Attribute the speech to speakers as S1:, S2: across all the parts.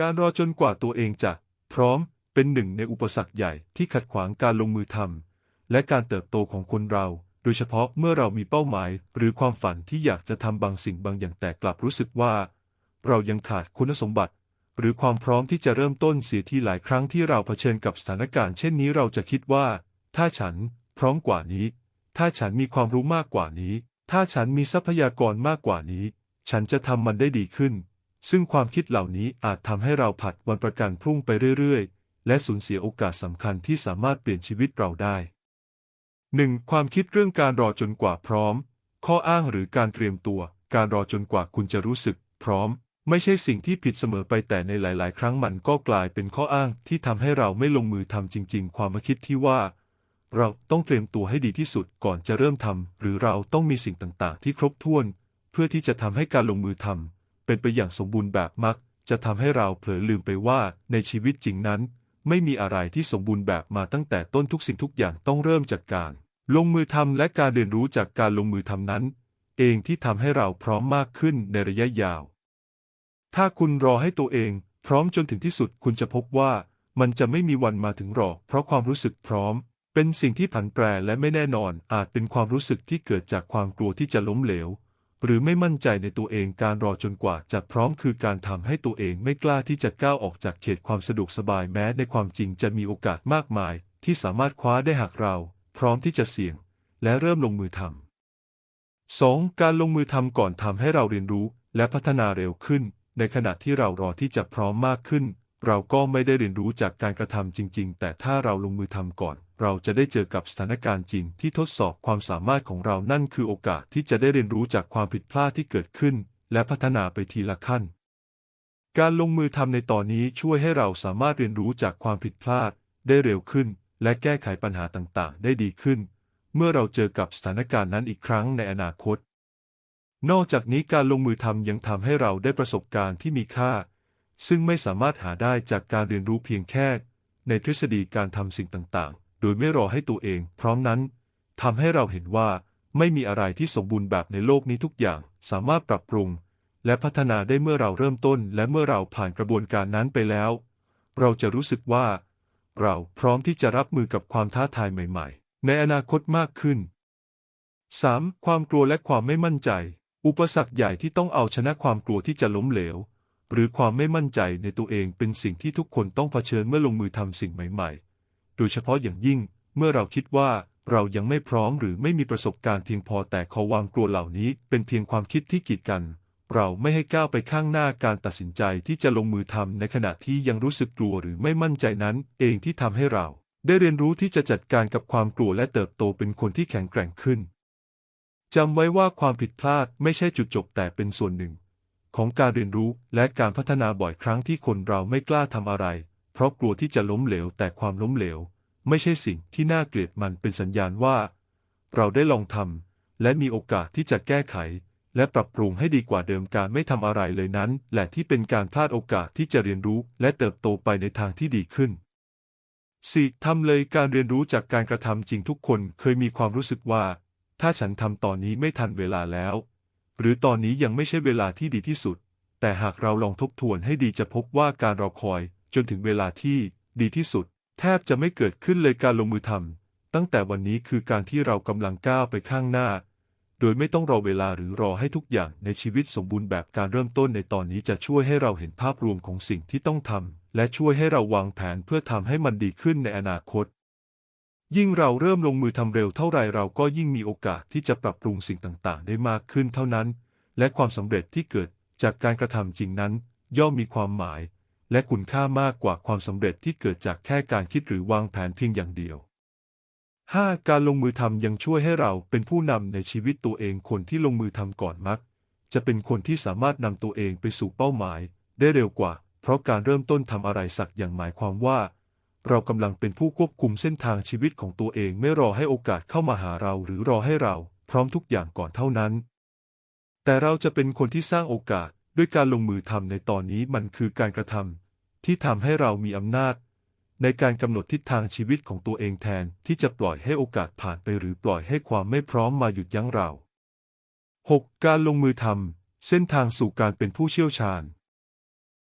S1: การรอจนกว่าตัวเองจะ พร้อมเป็นหนึ่งในอุปสรรคใหญ่ที่ขัดขวางการลงมือทำและการเติบโตของคนเรา โดยเฉพาะเมื่อเรามีเป้าหมาย หรือความฝันที่อยากจะทำบางสิ่งบางอย่างแต่กลับรู้สึกว่า เรายังขาดคุณสมบัติ หรือความพร้อมที่จะเริ่มต้นเสียทีหลายครั้งที่เราเผชิญกับสถานการณ์เช่นนี้เราจะคิดว่า ถ้าฉันพร้อมกว่านี้ ถ้าฉันมีความรู้มากกว่านี้ ถ้าฉันมีทรัพยากรมากกว่านี้ ฉันจะทำมันได้ดีขึ้น ซึ่งความคิดเหล่านี้อาจทำให้เราผัดวันประกันพรุ่งไปเรื่อยๆ และสูญเสียโอกาสสำคัญที่สามารถเปลี่ยนชีวิตเราได้ 1. ความคิดเรื่องการรอจนกว่าพร้อม ข้ออ้างหรือการเตรียมตัว การรอจนกว่าคุณจะรู้สึก พร้อม ไม่ใช่สิ่งที่ผิดเสมอไปแต่ในหลาย ๆ ครั้งมันก็กลายเป็นข้ออ้างที่ทำให้เราไม่ลงมือทำจริง ๆ ความคิดที่ว่า เราต้องเตรียมตัวให้ดีที่สุดก่อนจะเริ่มทำหรือเราต้องมีสิ่งต่าง ๆ ที่ครบถ้วน เพื่อที่จะทำให้การลงมือทำ เป็นไปอย่างสมบูรณ์แบบมัก จะทำให้เราเผลอลืมไปว่าในชีวิตจริงนั้น ไม่มีอะไรที่สมบูรณ์แบบมาตั้งแต่ต้นทุกสิ่งทุกอย่างต้องเริ่มจากการ ลงมือทำและการเรียนรู้จากการลงมือทำนั้น เองที่ทำให้เราพร้อมมากขึ้นในระยะยาว ถ้าคุณรอให้ตัวเอง พร้อมจนถึงที่สุดคุณจะพบว่ามันจะไม่มีวันมาถึงหรอก เพราะความรู้สึกพร้อม เป็นสิ่งที่ผันแปรและไม่แน่นอนอาจเป็นความรู้สึกที่เกิดจากความกลัวที่จะล้มเหลว หรือไม่มั่นใจในตัวเองการรอจนกว่าจะพร้อมคือการทำให้ตัวเองไม่กล้าที่จะก้าวออกจากเขตความสะดวกสบายแม้ในความจริงจะมีโอกาสมากมาย ที่สามารถคว้าได้หากเรา พร้อมที่จะเสี่ยง และเริ่มลงมือทำ 2. การลงมือทำก่อนทำให้เราเรียนรู้ และพัฒนาเร็วขึ้น ในขณะที่เรารอที่จะพร้อมมากขึ้น เราก็ไม่ได้เรียนรู้จากการกระทำจริง ๆ แต่ถ้าเราลงมือทำก่อน เราจะได้เจอกับสถานการณ์จริงที่ทดสอบความสามารถของเรานั่นคือโอกาสที่จะได้เรียนรู้จากความผิดพลาดที่เกิดขึ้น และพัฒนาไปทีละขั้น การลงมือทำในตอนนี้ช่วยให้เราสามารถเรียนรู้จากความผิดพลาด ได้เร็วขึ้น และแก้ไขปัญหาต่างๆ ได้ดีขึ้น เมื่อเราเจอกับสถานการณ์นั้นอีกครั้งในอนาคต นอกจากนี้การลงมือทำยังทำให้เราได้ประสบการณ์ที่มีค่า ซึ่งไม่สามารถหาได้จากการเรียนรู้เพียงแค่ ในทฤษฎีการทำสิ่งต่างๆ โดยไม่รอให้ตัวเอง พร้อมนั้นทำให้เราเห็นว่าไม่มีอะไรที่สมบูรณ์แบบในโลกนี้ทุกอย่างสามารถปรับปรุง และพัฒนาได้เมื่อเราเริ่มต้น และเมื่อเราผ่านกระบวนการนั้นไปแล้ว เราจะรู้สึกว่า เราพร้อมที่จะรับมือกับความท้าทายใหม่ ๆ ในอนาคตมากขึ้น 3. ความกลัวและความไม่มั่นใจ อุปสรรคใหญ่ที่ต้องเอาชนะความกลัวที่จะล้มเหลว หรือความไม่มั่นใจในตัวเองเป็นสิ่งที่ทุกคนต้องเผชิญเมื่อลงมือทำสิ่งใหม่ ๆ โดยเฉพาะอย่างยิ่งเมื่อเราคิดว่าเรายังไม่พร้อมหรือไม่มีประสบการณ์เพียงพอแต่ขอวางกลัวเหล่านี้เป็นเพียงความคิดที่กีดกัน เราไม่ให้ก้าวไปข้างหน้าการตัดสินใจที่จะลงมือทำในขณะที่ยังรู้สึกกลัวหรือไม่มั่นใจนั้น เองที่ทำให้เรา ได้เรียนรู้ที่จะจัดการกับความกลัวและเติบโตเป็นคนที่แข็งแกร่งขึ้นจำไว้ว่าความผิดพลาดไม่ใช่จุดจบแต่เป็นส่วนหนึ่ง ของการเรียนรู้และการพัฒนาบ่อยครั้งที่คนเราไม่กล้าทำอะไร เพราะกลัวที่จะล้มเหลวแต่ความล้มเหลว ไม่ใช่สิ่งที่น่าเกลียดมันเป็นสัญญาณว่า เราได้ลองทำและมีโอกาสที่จะแก้ไข และปรับปรุงให้ดีกว่าเดิมการไม่ทำอะไรเลยนั้น แหละที่เป็นการพลาดโอกาสที่จะเรียนรู้และเติบโตไปในทางที่ดีขึ้น 4. ทำเลยการเรียนรู้จากการกระทำจริงทุกคนเคยมีความรู้สึกว่า ถ้าฉันทำตอนนี้ไม่ทันเวลาแล้ว หรือตอนนี้ยังไม่ใช่เวลาที่ดีที่สุด แต่หากเราลองทบทวนให้ดีจะพบว่าการรอคอย จนถึงเวลาที่ดีที่สุด แทบจะไม่เกิดขึ้นเลยการลงมือทำตั้งแต่วันนี้คือการที่เรากำลังก้าวไปข้างหน้า โดยไม่ต้องรอเวลาหรือรอให้ทุกอย่างในชีวิตสมบูรณ์แบบการเริ่มต้นในตอนนี้จะช่วยให้เราเห็นภาพรวมของสิ่งที่ต้องทำและช่วยให้เราวางแผนเพื่อทำให้มันดีขึ้นในอนาคตยิ่งเราเริ่มลงมือทำเร็วเท่าไรเราก็ยิ่งมีโอกาสที่จะปรับปรุงสิ่งต่างๆ ได้มากขึ้นเท่านั้น และความสำเร็จที่เกิดจากการกระทำจริงนั้น ย่อมมีความหมาย และคุณค่ามากกว่าความสำเร็จที่เกิดจากแค่การคิดหรือวางแผนเพียงอย่างเดียว 5. การลงมือทำยังช่วยให้เราเป็นผู้นำในชีวิตตัวเองคนที่ลงมือทำก่อนมัก จะเป็นคนที่สามารถนำตัวเองไปสู่เป้าหมาย ได้เร็วกว่า เพราะการเริ่มต้นทำอะไรสักอย่างหมายความว่า เรากำลังเป็นผู้ควบคุมเส้นทางชีวิตของตัวเองไม่รอให้โอกาสเข้ามาหาเราหรือรอให้เรา พร้อมทุกอย่างก่อนเท่านั้น แต่เราจะเป็นคนที่สร้างโอกาสด้วยการลงมือทำในตอนนี้มันคือการกระทำ ที่ทำให้เรามีอำนาจ ในการกำหนดทิศทางชีวิตของตัวเองแทนที่จะปล่อยให้โอกาสผ่านไปหรือปล่อยให้ความไม่พร้อมมาหยุดยั้งเรา 6. การลงมือทำเส้นทางสู่การเป็นผู้เชี่ยวชาญ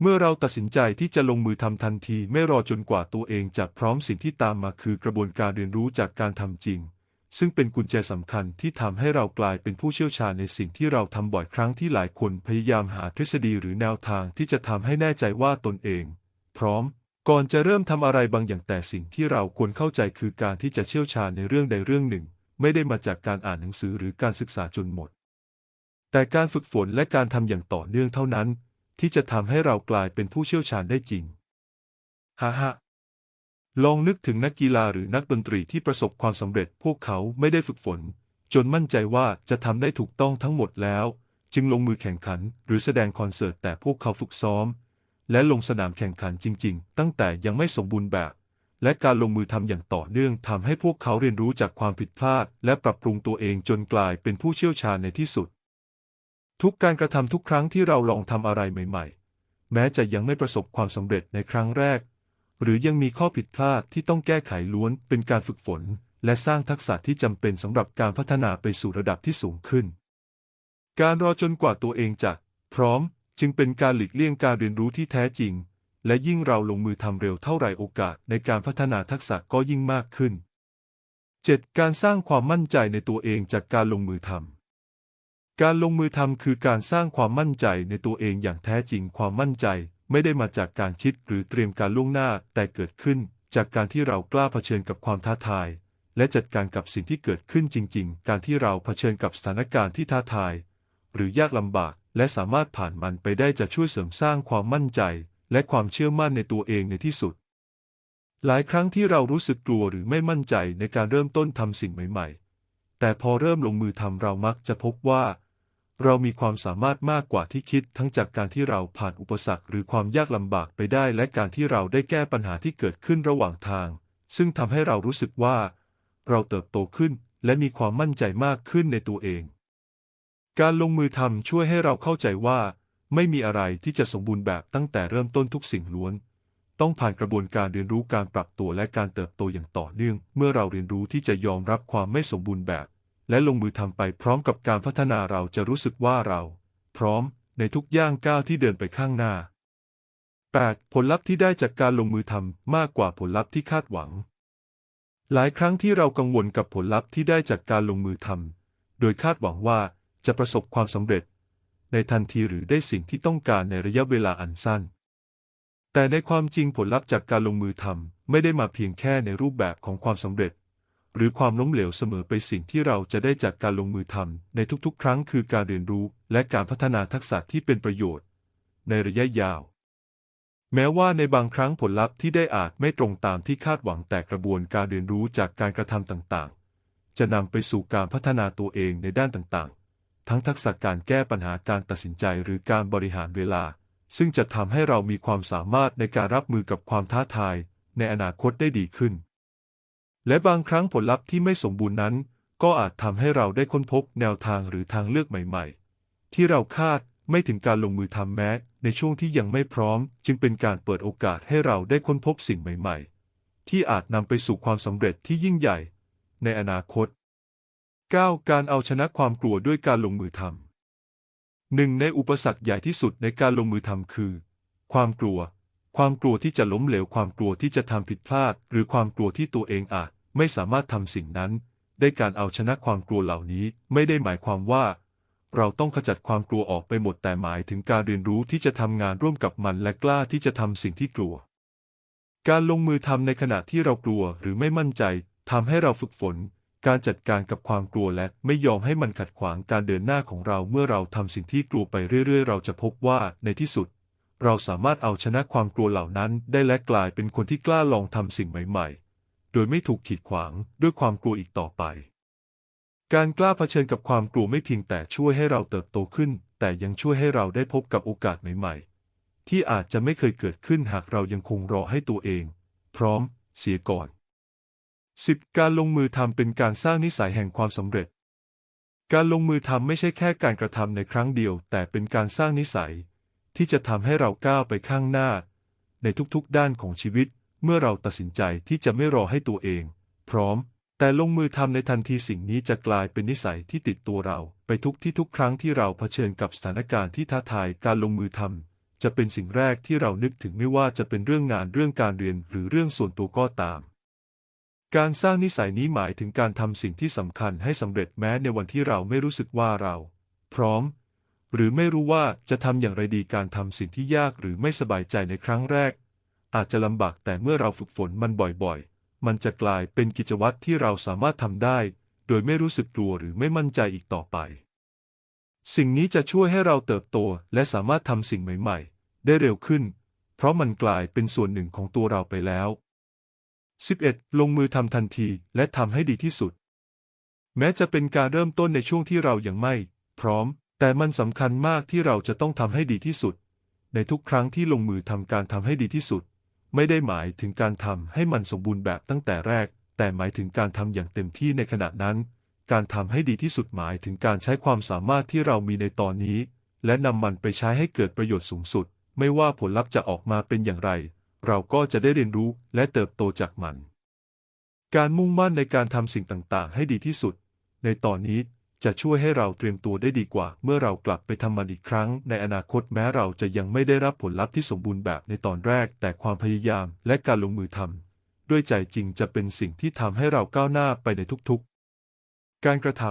S1: เมื่อเราตัดสินใจที่จะลงมือทำทันทีไม่รอจนกว่าตัวเองจะพร้อมสิ่งที่ตามมาคือกระบวนการเรียนรู้จากการทำจริง ซึ่งเป็นกุญแจสำคัญที่ทำให้เรากลายเป็นผู้เชี่ยวชาญในสิ่งที่เราทำบ่อยครั้งที่หลายคนพยายามหาทฤษฎีหรือแนวทางที่จะทำให้แน่ใจว่าตนเอง พร้อม ก่อนจะเริ่มทำอะไรบางอย่างแต่สิ่งที่เราควรเข้าใจคือการที่จะเชี่ยวชาญในเรื่องใดเรื่องหนึ่ง ไม่ได้มาจากการอ่านหนังสือหรือการศึกษาจนหมด แต่การฝึกฝนและการทำอย่างต่อเนื่องเท่านั้น ที่จะทำให้เรากลายเป็นผู้เชี่ยวชาญได้จริงฮ่าฮ่า ลองนึกถึงนักกีฬาหรือนักดนตรีที่ประสบความสำเร็จพวกเขาไม่ได้ฝึกฝน จนมั่นใจว่าจะทำได้ถูกต้องทั้งหมดแล้ว จึงลงมือแข่งขันหรือแสดงคอนเสิร์ตแต่พวกเขาฝึกซ้อม และลงสนามแข่งขันจริง ๆ ตั้งแต่ยังไม่สมบูรณ์แบบ และการลงมือทำอย่างต่อเนื่องทำให้พวกเขาเรียนรู้จากความผิดพลาด และปรับปรุงตัวเองจนกลายเป็นผู้เชี่ยวชาญในที่สุด ทุกการกระทำทุกครั้งที่เราลองทำอะไรใหม่ ๆ แม้จะยังไม่ประสบความสำเร็จในครั้งแรก หรือยังมีข้อผิดพลาดที่ต้องแก้ไขล้วนเป็นการฝึกฝน และสร้างทักษะที่จำเป็นสำหรับการพัฒนาไปสู่ระดับที่สูงขึ้น การรอจนกว่าตัวเองจะ พร้อมจึงเป็นการหลีกเลี่ยงการเรียนรู้ที่แท้จริง และยิ่งเราลงมือทำเร็วเท่าไรโอกาสในการพัฒนาทักษะก็ยิ่งมากขึ้น 7. การสร้างความมั่นใจในตัวเองจากการลงมือทำการลงมือทำคือการสร้างความมั่นใจในตัวเองอย่างแท้จริงความมั่นใจ ไม่ได้มาจากการคิดหรือเตรียมการล่วงหน้าแต่เกิดขึ้น จากการที่เรากล้าเผชิญกับความท้าทาย และจัดการกับสิ่งที่เกิดขึ้นจริง ๆ การที่เราเผชิญกับสถานการณ์ที่ท้าทาย หรือยากลำบาก และสามารถผ่านมันไปได้จะช่วยเสริมสร้างความมั่นใจ และความเชื่อมั่นในตัวเองในที่สุด หลายครั้งที่เรารู้สึกกลัวหรือไม่มั่นใจในการเริ่มต้นทำสิ่งใหม่ ๆ แต่พอเริ่มลงมือทำเรามักจะพบว่า เรามีความสามารถมากกว่าที่คิดทั้งจากการที่เราผ่านอุปสรรคหรือความยากลำบากไปได้ และการที่เราได้แก้ปัญหาที่เกิดขึ้นระหว่างทาง ซึ่งทำให้เรารู้สึกว่า เราเติบโตขึ้น และมีความมั่นใจมากขึ้นในตัวเอง การลงมือทำช่วยให้เราเข้าใจว่า ไม่มีอะไรที่จะสมบูรณ์แบบตั้งแต่เริ่มต้นทุกสิ่งล้วน ต้องผ่านกระบวนการเรียนรู้การปรับตัวและการเติบโตอย่างต่อเนื่อง เมื่อเราเรียนรู้ที่จะยอมรับความไม่สมบูรณ์แบบ และลงมือทำไปพร้อมกับการพัฒนาเราจะรู้สึกว่าเรา พร้อมในทุกย่างก้าวที่เดินไปข้างหน้า 8. ผลลัพธ์ที่ได้จากการลงมือทำมากกว่าผลลัพธ์ที่คาดหวัง หลายครั้งที่เรากังวลกับผลลัพธ์ที่ได้จากการลงมือทำโดยคาดหวังว่าจะประสบความสำเร็จ ในทันทีหรือได้สิ่งที่ต้องการในระยะเวลาอันสั้น แต่ในความจริงผลลัพธ์จากการลงมือทำไม่ได้มาเพียงแค่ในรูปแบบของความสำเร็จ หรือความล้มเหลวเสมอไปสิ่งที่เราจะได้จากการลงมือทำในทุกๆ ครั้งคือการเรียนรู้และการพัฒนาทักษะที่เป็นประโยชน์ ในระยะยาว แม้ว่าในบางครั้งผลลัพธ์ที่ได้อาจไม่ตรงตามที่คาดหวังแต่กระบวนการเรียนรู้จากการกระทำต่างๆ จะนำไปสู่การพัฒนาตัวเองในด้านต่างๆ ทั้งทักษะการแก้ปัญหาการตัดสินใจหรือการบริหารเวลา ซึ่งจะทำให้เรามีความสามารถในการรับมือกับความท้าทาย ในอนาคตได้ดีขึ้น และบางครั้งผลลัพธ์ที่ไม่สมบูรณ์นั้น ก็อาจทำให้เราได้ค้นพบแนวทางหรือทางเลือกใหม่ ๆ ที่เราคาดไม่ถึงการลงมือทำแม้ ในช่วงที่ยังไม่พร้อม จึงเป็นการเปิดโอกาสให้เราได้ค้นพบสิ่งใหม่ ๆ ที่อาจนำไปสู่ความสำเร็จที่ยิ่งใหญ่ ในอนาคต 9. การเอาชนะความกลัวด้วยการลงมือทำหนึ่งในอุปสรรคใหญ่ที่สุดในการลงมือทำคือ ความกลัว ความกลัวที่จะล้มเหลว ความกลัวที่จะทำผิดพลาด หรือความกลัวที่ตัวเองอาจ ไม่สามารถทำสิ่งนั้น ได้การเอาชนะความกลัวเหล่านี้ไม่ได้หมายความว่า เราต้องขจัดความกลัวออกไปหมดแต่หมายถึงการเรียนรู้ที่จะทำงานร่วมกับมันและกล้าที่จะทำสิ่งที่กลัว การลงมือทำในขณะที่เรากลัวหรือไม่มั่นใจทำให้เราฝึกฝน การจัดการกับความกลัวและไม่ยอมให้มันขัดขวางการเดินหน้าของเราเมื่อเราทำสิ่งที่กลัวไปเรื่อย ๆ เราจะพบว่าในที่สุดเราสามารถเอาชนะความกลัวเหล่านั้นได้และกลายเป็นคนที่กล้าลองทำสิ่งใหม่ ๆ โดยไม่ถูกขีดขวางด้วยความกลัวอีกต่อไป การกล้าเผชิญกับความกลัวไม่เพียงแต่ช่วยให้เราเติบโตขึ้น แต่ยังช่วยให้เราได้พบกับโอกาสใหม่ๆ ที่อาจจะไม่เคยเกิดขึ้นหากเรายังคงรอให้ตัวเอง พร้อม เสียก่อน 10. การลงมือทำเป็นการสร้างนิสัยแห่งความสำเร็จ การลงมือทำไม่ใช่แค่การกระทำในครั้งเดียว แต่เป็นการสร้างนิสัย ที่จะทำให้เราก้าวไปข้างหน้า ในทุกๆด้านของชีวิต เมื่อเราตัดสินใจที่จะไม่รอให้ตัวเอง พร้อม แต่ลงมือทำในทันทีสิ่งนี้จะกลายเป็นนิสัยที่ติดตัวเรา ไปทุกที่ทุกครั้งที่เราเผชิญกับสถานการณ์ที่ท้าทายการลงมือทำจะเป็นสิ่งแรกที่เรานึกถึงไม่ว่าจะเป็นเรื่องงานเรื่องการเรียนหรือเรื่องส่วนตัวก็ตาม การสร้างนิสัยนี้หมายถึงการทำสิ่งที่สำคัญให้สำเร็จแม้ในวันที่เราไม่รู้สึกว่าเรา พร้อมหรือไม่รู้ว่าจะทำอย่างไรดีการทำสิ่งที่ยากหรือไม่สบายใจในครั้งแรก อาจจะลำบากแต่เมื่อเราฝึกฝนมันบ่อยๆ มันจะกลายเป็นกิจวัตรที่เราสามารถทำได้ โดยไม่รู้สึกกลัวหรือไม่มั่นใจอีกต่อไป สิ่งนี้จะช่วยให้เราเติบโตและสามารถทำสิ่งใหม่ ๆ ได้เร็วขึ้น เพราะมันกลายเป็นส่วนหนึ่งของตัวเราไปแล้ว 11. ลงมือทำทันทีและทำให้ดีที่สุด แม้จะเป็นการเริ่มต้นในช่วงที่เรายังไม่ พร้อม แต่มันสำคัญมากที่เราจะต้องทำให้ดีที่สุด ในทุกครั้งที่ลงมือทำการทำให้ดีที่สุด ไม่ได้หมายถึงการทำให้มันสมบูรณ์แบบตั้งแต่แรก แต่หมายถึงการทำอย่างเต็มที่ในขณะนั้น การทำให้ดีที่สุดหมายถึงการใช้ความสามารถที่เรามีในตอนนี้ และนำมันไปใช้ให้เกิดประโยชน์สูงสุด ไม่ว่าผลลัพธ์จะออกมาเป็นอย่างไร เราก็จะได้เรียนรู้และเติบโตจากมัน การมุ่งมั่นในการทำสิ่งต่างๆ ให้ดีที่สุด ในตอนนี้ จะช่วยให้เราเตรียมตัวได้ดีกว่า เมื่อเรากลับไปทำมันอีกครั้ง ในอนาคตแม้เราจะยังไม่ได้รับผลลัพธ์ที่สมบูรณ์แบบในตอนแรก แต่ความพยายามและการลงมือทำด้วยใจจริงจะเป็นสิ่งที่ทำให้เราก้าวหน้าไปในทุกๆ การกระท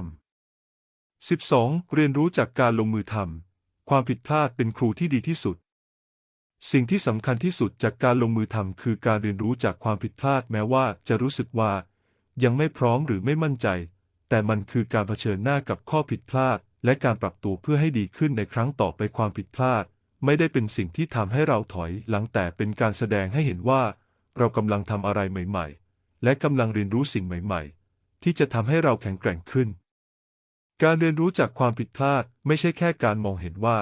S1: ำ 12. เรียนรู้จากการลงมือทำความผิดพลาดเป็นครูที่ดีที่สุด สิ่งที่สำคัญที่สุดจากการลงมือทำคือการเรียนรู้จากความผิดพลาดแม้ว่าจะรู้สึกว่า ยังไม่พร้อมหรือไม่มั่นใจ แต่มันคือการเผชิญหน้ากับข้อผิดพลาด และการปรับตัวเพื่อให้ดีขึ้นในครั้งต่อไปความผิดพลาด ไม่ได้เป็นสิ่งที่ทำให้เราถอยหลังแต่เป็นการแสดงให้เห็นว่า เรากำลังทำอะไรใหม่ ๆ และกำลังเรียนรู้สิ่งใหม่ ๆ ที่จะทำให้เราแข็งแกร่งขึ้น การเรียนรู้จากความผิดพลาดไม่ใช่แค่การมองเห็นว่า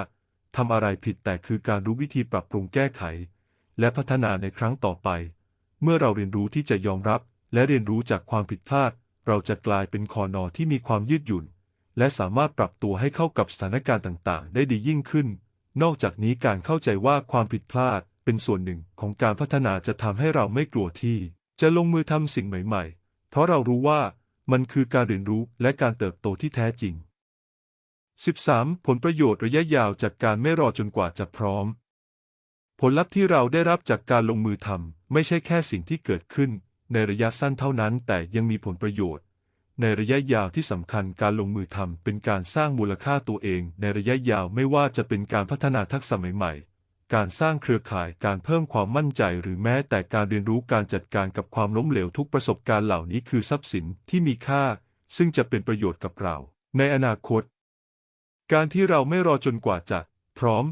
S1: ทำอะไรผิดแต่คือการรู้วิธีปรับปรุงแก้ไข และพัฒนาในครั้งต่อไป เมื่อเราเรียนรู้ที่จะยอมรับ และเรียนรู้จากความผิดพลาด เราจะกลายเป็นคอนอที่มีความยืดหยุ่น และสามารถปรับตัวให้เข้ากับสถานการณ์ต่างๆ ได้ดียิ่งขึ้น นอกจากนี้การเข้าใจว่าความผิดพลาดเป็นส่วนหนึ่งของการพัฒนาจะทำให้เราไม่กลัวที่ จะลงมือทำสิ่งใหม่ๆ เพราะเรารู้ว่ามันคือการเรียนรู้และการเติบโตที่แท้จริง 13. ผลประโยชน์ระยะยาวจากการไม่รอจนกว่าจะพร้อม ผลลัพธ์ที่เราได้รับจากการลงมือทำไม่ใช่แค่สิ่งที่เกิดขึ้น ในระยะสั้นเท่านั้นแต่ยังมีผลประโยชน์ ในระยะยาวที่สำคัญการลงมือทำเป็นการสร้างมูลค่าตัวเอง ในระยะยาวไม่ว่าจะเป็นการพัฒนาทักษะใหม่ๆ การสร้างเครือข่ายการเพิ่มความมั่นใจ หรือแม้แต่การเรียนรู้การจัดการกับความล้มเหลวทุกประสบการณ์เหล่านี้คือทรัพย์สินที่มีค่า ซึ่งจะเป็นประโยชน์กับเรา ในอนาคต การที่เราไม่รอจนกว่าจะ พร้อม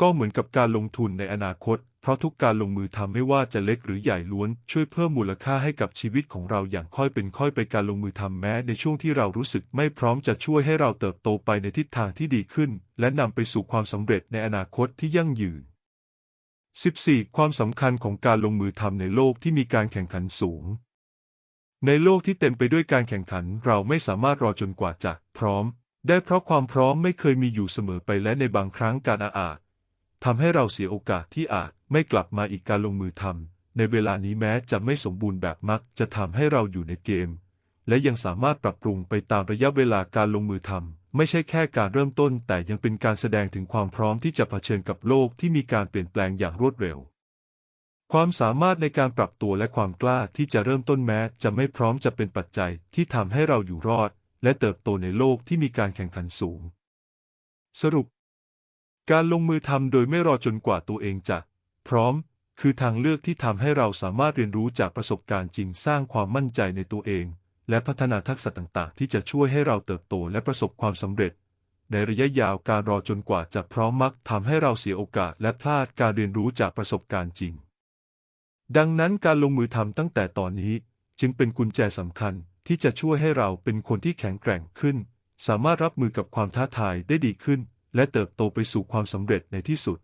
S1: ก็เหมือนกับการลงทุนในอนาคต เพราะทุกการลงมือทำไม่ว่าจะเล็กหรือใหญ่ล้วน ช่วยเพิ่มมูลค่าให้กับชีวิตของเราอย่างค่อยเป็นค่อยไปการลงมือทำแม้ในช่วงที่เรารู้สึกไม่พร้อมจะช่วยให้เราเติบโตไปในทิศทางที่ดีขึ้น และนำไปสู่ความสำเร็จในอนาคตที่ยั่งยืน 14. ความสำคัญของการลงมือทำในโลกที่มีการแข่งขันสูง ในโลกที่เต็มไปด้วยการแข่งขันเราไม่สามารถรอจนกว่าจะพร้อม ได้เพราะความพร้อมไม่เคยมีอยู่เสมอไปและในบางครั้งการอาอาจทำให้เราเสียโอกาสที่อาจ ไม่กลับมาอีกการลงมือทำในเวลานี้แม้จะไม่สมบูรณ์แบบมักจะทำให้เราอยู่ในเกม และยังสามารถปรับปรุงไปตามระยะเวลาการลงมือทำไม่ใช่แค่การเริ่มต้น แต่ยังเป็นการแสดงถึงความพร้อมที่จะเผชิญกับโลกที่มีการเปลี่ยนแปลงอย่างรวดเร็ว ความสามารถในการปรับตัวและความกล้าที่จะเริ่มต้นแม้ จะไม่พร้อมจะเป็นปัจจัยที่ทำให้เราอยู่รอด และเติบโตในโลกที่มีการแข่งขันสูง สรุป การลงมือทำโดยไม่รอจนกว่าตัวเองจะ พร้อม คือทางเลือกที่ทำให้เราสามารถเรียนรู้จากประสบการณ์จริงสร้างความมั่นใจในตัวเอง และพัฒนาทักษะต่างๆ ที่จะช่วยให้เราเติบโตและประสบความสำเร็จ ในระยะยาวการรอจนกว่าจะพร้อมมักทำให้เราเสียโอกาสและพลาดการเรียนรู้จากประสบการณ์จริง ดังนั้นการลงมือทำตั้งแต่ตอนนี้ จึงเป็นกุญแจสำคัญที่จะช่วยให้เราเป็นคนที่แข็งแกร่งขึ้น สามารถรับมือกับความท้าทายได้ดีขึ้น และเติบโตไปสู่ความสำเร็จในที่สุด